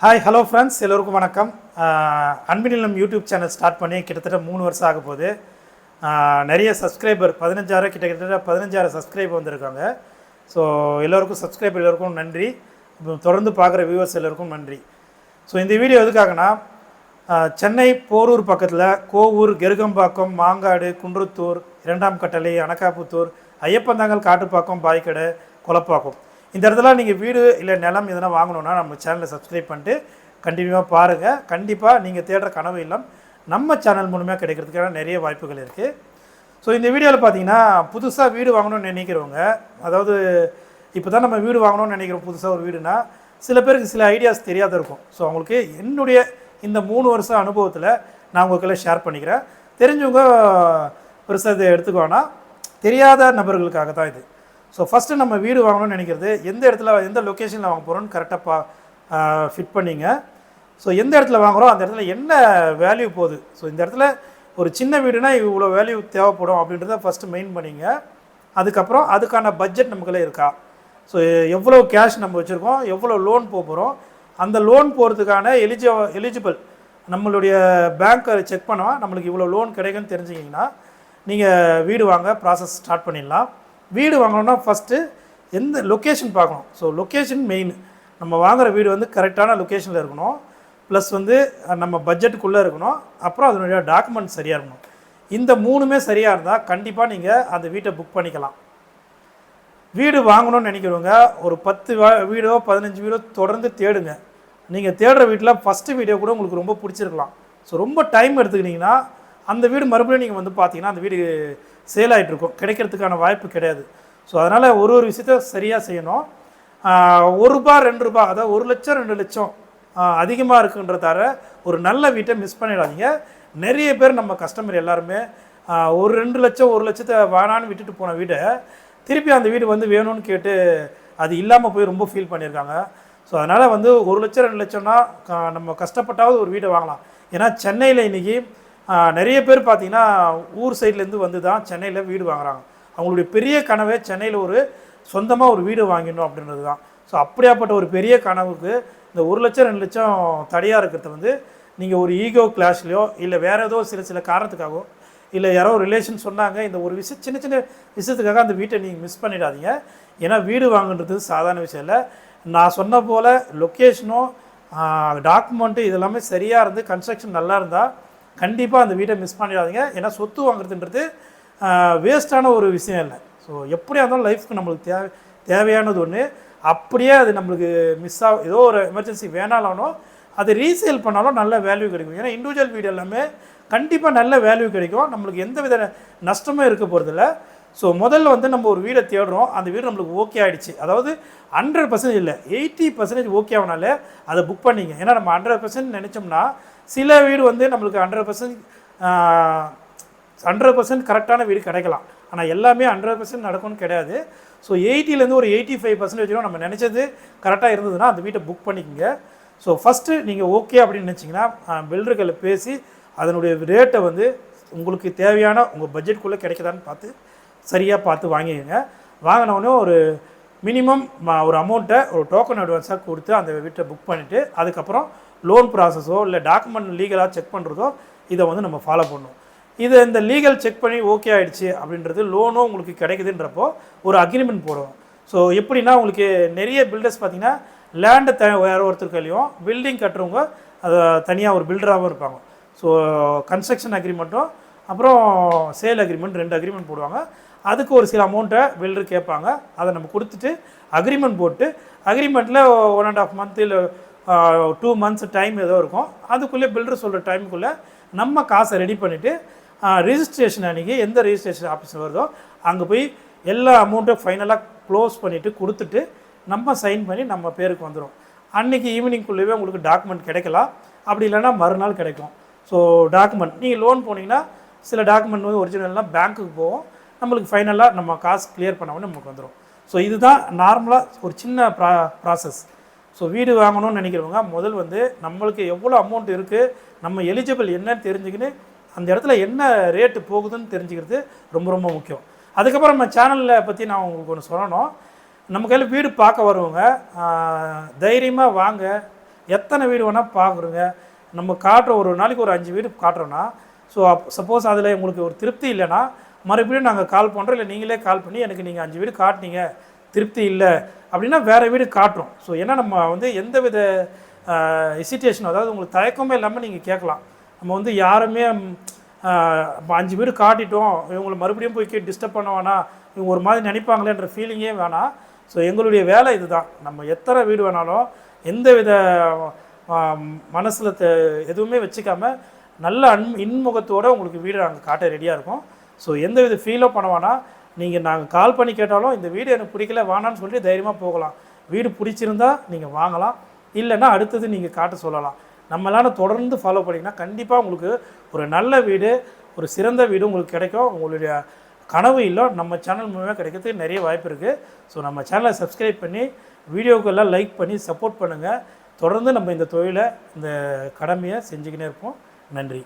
Hi hello friends எல்லோருக்கும் வணக்கம். அன்பினிலம் YouTube channel start பண்ணி கிட்டத்தட்ட மூணு வருஷம் ஆக போகுது. நிறைய சப்ஸ்கிரைபர் பதினஞ்சாயிரம் கிட்ட கிட்டத்தட்ட பதினஞ்சாயிரம் சப்ஸ்கிரைபர் வந்திருக்காங்க. ஸோ எல்லோருக்கும் சப்ஸ்கிரைபர் எல்லோருக்கும் நன்றி. தொடர்ந்து பார்க்குற வியூவர்ஸ் எல்லோருக்கும் நன்றி. ஸோ இந்த வீடியோ எதுக்காகனா சென்னை போரூர் பக்கத்தில் கோவூர் கெருகம்பாக்கம் மாங்காடு குன்றத்தூர் இரண்டாம் கட்டளை அனக்காப்புத்தூர் ஐயப்பந்தாங்கல் காட்டுப்பாக்கம் பாய்க்கடை கொலப்பாக்கம் இந்த இடத்துல நீங்கள் வீடு இல்லை நிலம் எதனா வாங்கணுன்னா நம்ம சேனலை சப்ஸ்கிரைப் பண்ணிட்டு கண்டினியூவாக பாருங்கள் கண்டிப்பாக நீங்கள் தேடுற கனவு இல்லம் நம்ம சேனல் மூலமாக கிடைக்கிறதுக்கான நிறைய வாய்ப்புகள் இருக்குது ஸோ இந்த வீடியோவில் பார்த்தீங்கன்னா புதுசாக வீடு வாங்கணும்னு நினைக்கிறவங்க அதாவது இப்போ தான் நம்ம வீடு வாங்கணும்னு நினைக்கிறோம் புதுசாக ஒரு வீடுனா சில பேருக்கு சில ஐடியாஸ் தெரியாத இருக்கும். ஸோ அவங்களுக்கு என்னுடைய இந்த மூணு வருஷம் அனுபவத்தில் நான் உங்களுக்கெல்லாம் ஷேர் பண்ணிக்கிறேன். தெரிஞ்சவங்க பெருசாக இதை எடுத்துக்கோனா தெரியாத நபர்களுக்காக தான் இது. ஸோ ஃபஸ்ட்டு நம்ம வீடு வாங்கணும்னு நினைக்கிறது எந்த இடத்துல எந்த லொக்கேஷனில் வாங்க போகிறோம்னு கரெக்டாக பா ஃபிட் பண்ணிங்க. ஸோ எந்த இடத்துல வாங்குறோம் அந்த இடத்துல என்ன வேல்யூ போகுது? ஸோ இந்த இடத்துல ஒரு சின்ன வீடுனா இவ்வளோ வேல்யூ தேவைப்படும் அப்படின்றத ஃபஸ்ட்டு மெயின் பண்ணிங்க. அதுக்கப்புறம் அதுக்கான பட்ஜெட் நமக்குள்ளே இருக்கா? ஸோ எவ்வளோ கேஷ் நம்ம வச்சுருக்கோம் எவ்வளோ லோன் போக போகிறோம் அந்த லோன் போகிறதுக்கான எலிஜி எலிஜிபிள் நம்மளுடைய பேங்க்கை செக் பண்ணால் நம்மளுக்கு இவ்வளோ லோன் கிடைக்குன்னு தெரிஞ்சிங்கன்னா நீங்கள் வீடு வாங்க ப்ராசஸ் ஸ்டார்ட் பண்ணிடலாம். வீடு வாங்கணும்னா ஃபஸ்ட்டு எந்த லொக்கேஷன் பார்க்கணும். ஸோ லொக்கேஷன் மெயின் நம்ம வாங்குகிற வீடு வந்து கரெக்டான லொக்கேஷனில் இருக்கணும். ப்ளஸ் வந்து நம்ம பட்ஜெட்டுக்குள்ளே இருக்கணும். அப்புறம் அதனுடைய டாக்குமெண்ட் சரியாக இருக்கணும். இந்த மூணுமே சரியாக இருந்தால் கண்டிப்பாக நீங்கள் அந்த வீட்டை புக் பண்ணிக்கலாம். வீடு வாங்கணும்னு நினைக்கிறவங்க ஒரு பத்து வீடோ பதினஞ்சு வீடோ தொடர்ந்து தேடுங்க. நீங்கள் தேடுற வீட்டில் ஃபஸ்ட்டு வீடியோ கூட உங்களுக்கு ரொம்ப பிடிச்சிருக்கலாம். ஸோ ரொம்ப டைம் எடுத்துக்கிட்டிங்கன்னா அந்த வீடு மறுபடியும் நீங்கள் வந்து பார்த்தீங்கன்னா அந்த வீடு சேல் ஆகிட்டு இருக்கும். கிடைக்கிறதுக்கான வாய்ப்பு கிடையாது. ஸோ அதனால் ஒரு ஒரு விஷயத்த சரியாக செய்யணும். ஒரு ரூபா ரெண்டு ரூபா அதாவது ஒரு லட்சம் ரெண்டு லட்சம் அதிகமாக இருக்குன்றதார ஒரு நல்ல வீட்டை மிஸ் பண்ணிடாதீங்க. நிறைய பேர் நம்ம கஸ்டமர் எல்லாருமே ஒரு ரெண்டு லட்சம் ஒரு லட்சத்தை வேணான்னு விட்டுட்டு போன வீடை திருப்பி அந்த வீடு வந்து வேணும்னு கேட்டு அது இல்லாமல் போய் ரொம்ப ஃபீல் பண்ணியிருக்காங்க. ஸோ அதனால் வந்து ஒரு லட்சம் ரெண்டு லட்சம்னா க- நம்ம கஷ்டப்பட்டாவது ஒரு வீடை வாங்கலாம். ஏன்னா சென்னையில் இன்றைக்கி நிறைய பேர் பார்த்தீங்கன்னா ஊர் சைட்லேருந்து வந்து தான் சென்னையில் வீடு வாங்குறாங்க. அவங்களுடைய பெரிய கனவே சென்னையில் ஒரு சொந்தமாக ஒரு வீடு வாங்கிடணும் அப்படின்றது தான். ஸோ அப்படியாப்பட்ட ஒரு பெரிய கனவுக்கு இந்த ஒரு லட்சம் ரெண்டு லட்சம் தடையாக இருக்கிறது வந்து நீங்கள் ஒரு ஈகோ கிளாஷ்லையோ இல்லை வேறு ஏதோ சில சில காரணத்துக்காகவோ இல்லை யாரோ ரிலேஷன் சொன்னாங்க இந்த ஒரு விஷயம் சின்ன சின்ன விஷயத்துக்காக அந்த வீட்டை நீங்கள் மிஸ் பண்ணிடாதீங்க. ஏன்னா வீடு வாங்குன்றது சாதாரண விஷயம் இல்லை. நான் சொன்ன போல் லொக்கேஷனும் டாக்குமெண்ட்டு இதெல்லாமே சரியாக இருந்து கன்ஸ்ட்ரக்ஷன் நல்லா இருந்தால் கண்டிப்பாக அந்த வீட்டை மிஸ் பண்ணிடாதீங்க. ஏன்னா சொத்து வாங்குறதுன்றது வேஸ்ட்டான ஒரு விஷயம் இல்லை. ஸோ எப்படியா இருந்தாலும் லைஃப்க்கு நம்மளுக்கு தேவை தேவையானது ஒன்று அப்படியே அது நம்மளுக்கு மிஸ் ஆகும் ஏதோ ஒரு எமர்ஜென்சி வேணாலும் அது ரீசேல் பண்ணாலும் நல்ல வேல்யூ கிடைக்கும். ஏன்னா இண்டிவிஜுவல் வீடு எல்லாமே கண்டிப்பாக நல்ல வேல்யூ கிடைக்கும். நம்மளுக்கு எந்த வித நஷ்டமும் இருக்க போகிறதில்ல ஸோ முதல்ல வந்து நம்ம ஒரு வீடை தேடுறோம். அந்த வீடு நம்மளுக்கு ஓகே ஆகிடுச்சு அதாவது ஹண்ட்ரட் பர்சன்டேஜ் இல்லை எயிட்டி பர்சன்டேஜ் ஓகே ஆகினாலே அதை புக் பண்ணிங்க. ஏன்னா நம்ம ஹண்ட்ரட் பர்சன்ட் நினச்சோம்னா சில வீடு வந்து நம்மளுக்கு ஹண்ட்ரட் பர்சன்ட் ஹண்ட்ரட் பர்சன்ட் கரெக்டான வீடு கிடைக்கலாம். ஆனால் எல்லாமே ஹண்ட்ரட் பர்சன்ட் நடக்கும்னு கிடையாது. ஸோ எயிட்டிலேருந்து ஒரு எயிட்டி ஃபைவ் பர்சன்டேஜ் நம்ம நினச்சது கரெக்டாக இருந்ததுன்னா அந்த வீட்டை புக் பண்ணிக்கோங்க. ஸோ ஃபஸ்ட்டு நீங்கள் ஓகே அப்படின்னு நினச்சிங்கன்னா பில்டர்களை பேசி அதனுடைய ரேட்டை வந்து உங்களுக்கு தேவையான உங்கள் பட்ஜெட்குள்ளே கிடைக்குதான்னு பார்த்து சரியாக பார்த்து வாங்கிக்கோங்க. வாங்கினவுடனே ஒரு மினிமம் ஒரு அமௌண்ட்டை ஒரு டோக்கன் அட்வான்ஸாக கொடுத்து அந்த வீட்டை புக் பண்ணிவிட்டு அதுக்கப்புறம் லோன் ப்ராசஸோ இல்லை டாக்குமெண்ட் லீகலாக செக் பண்ணுறதோ இதை வந்து நம்ம ஃபாலோ பண்ணணும் இது இந்த லீகல் செக் பண்ணி ஓகே ஆகிடுச்சு அப்படின்றது லோனும் உங்களுக்கு கிடைக்குதுன்றப்போ ஒரு அக்ரிமெண்ட் போடுவோம். ஸோ எப்படின்னா உங்களுக்கு நிறைய பில்டர்ஸ் பார்த்தீங்கன்னா லேண்டை த வேறு ஒருத்தர் கையிலையும் பில்டிங் கட்டுறவங்க அதை தனியாக ஒரு பில்டராகவும் இருப்பாங்க. ஸோ கன்ஸ்ட்ரக்ஷன் அக்ரிமெண்ட்டும் அப்புறம் சேல் அக்ரிமெண்ட் ரெண்டு அக்ரிமெண்ட் போடுவாங்க. அதுக்கு ஒரு சில அமௌண்ட்டை பில்டர் கேட்பாங்க. அதை நம்ம கொடுத்துட்டு அக்ரிமெண்ட் போட்டு அக்ரிமெண்ட்டில் ஒன் அண்ட் ஆஃப் மந்த் இல்லை டூ மந்த்ஸ் டைம் ஏதோ இருக்கும். அதுக்குள்ளே பில்டர் சொல்கிற டைமுக்குள்ளே நம்ம காசை ரெடி பண்ணிவிட்டு ரிஜிஸ்ட்ரேஷன் அன்றைக்கி எந்த ரிஜிஸ்ட்ரேஷன் ஆஃபீஸ் வருதோ அங்கே போய் எல்லா அமௌண்ட்டும் ஃபைனலாக க்ளோஸ் பண்ணிவிட்டு கொடுத்துட்டு நம்ம சைன் பண்ணி நம்ம பேருக்கு வந்துடும் அன்றைக்கி ஈவினிங்குள்ளேயே உங்களுக்கு டாக்குமெண்ட் கிடைக்கலாம் அப்படி இல்லைன்னா மறுநாள் கிடைக்கும். ஸோ டாக்குமெண்ட் நீங்கள் லோன் போனீங்கன்னா சில டாக்குமெண்ட் வந்து ஒரிஜினல்லாம் பேங்க்குக்கு போகும். நம்மளுக்கு ஃபைனலாக நம்ம காசு கிளியர் பண்ணாமல் நமக்கு வந்துடும் ஸோ இதுதான் நார்மலாக ஒரு சின்ன ப்ரா ப்ராசஸ் ஸோ வீடு வாங்கணும்னு நினைக்கிறவங்க முதல் வந்து நம்மளுக்கு எவ்வளோ அமௌண்ட் இருக்குது நம்ம எலிஜிபிள் என்னன்னு தெரிஞ்சுக்கின்னு அந்த இடத்துல என்ன ரேட்டு போகுதுன்னு தெரிஞ்சுக்கிறது ரொம்ப ரொம்ப முக்கியம். அதுக்கப்புறம் நம்ம சேனலில் பற்றி நான் உங்களுக்கு ஒன்று சொல்லணும். நம்ம கையில் வீடு பார்க்க வருவங்க தைரியமாக வாங்க. எத்தனை வீடு வேணால் பார்க்குறோங்க நம்ம காட்டுற ஒரு நாளைக்கு ஒரு அஞ்சு வீடு காட்டுறோன்னா ஸோ அப் சப்போஸ் அதில் உங்களுக்கு ஒரு திருப்தி இல்லைன்னா மறுபடியும் நாங்கள் கால் பண்ணுறோம் இல்லை நீங்களே கால் பண்ணி எனக்கு நீங்கள் அஞ்சு வீடு காட்டினீங்க. திருப்தி இல்லை அப்படின்னா வேறு வீடு காட்டுறோம். ஸோ ஏன்னா நம்ம வந்து எந்த வித ஹெசிடேஷன் அதாவது உங்களுக்கு தயக்கமே இல்லாமல் நீங்கள் கேட்கலாம். நம்ம வந்து யாருமே அஞ்சு வீடு காட்டிட்டோம் இவங்களை மறுபடியும் போய் டிஸ்டர்ப் பண்ண வேணாம் இவங்க ஒரு மாதிரி நினைப்பாங்களேன்ற ஃபீலிங்கே வேணாம் ஸோ எங்களுடைய வேலை இதுதான். நம்ம எத்தனை வீடு வேணாலும் எந்த வித மனசில் எதுவுமே வச்சுக்காம நல்ல அன் இன்முகத்தோடு உங்களுக்கு வீடு நாங்கள் காட்ட ரெடியாக இருக்கும். ஸோ எந்த வித ஃபீலும் பண்ண வேணாம் நீங்கள் நாங்கள் கால் பண்ணி கேட்டாலும் இந்த வீடு எனக்கு பிடிக்கல வேணான்னு சொல்லி தைரியமாக போகலாம். வீடு பிடிச்சிருந்தா நீங்கள் வாங்கலாம். இல்லைன்னா அடுத்தது நீங்கள் காட்ட சொல்லலாம். நம்மளால தொடர்ந்து ஃபாலோ பண்ணிங்கன்னா கண்டிப்பாக உங்களுக்கு ஒரு நல்ல வீடு ஒரு சிறந்த வீடு உங்களுக்கு கிடைக்கும். உங்களுடைய கனவு இல்லை நம்ம சேனல் மூலமாக கிடைக்கிறதுக்கு நிறைய வாய்ப்பு இருக்குது ஸோ நம்ம சேனலை சப்ஸ்கிரைப் பண்ணி வீடியோக்கெல்லாம் லைக் பண்ணி சப்போர்ட் பண்ணுங்கள் தொடர்ந்து நம்ம இந்த தொழிலை இந்த கடமையை செஞ்சுக்கினே இருப்போம். நன்றி.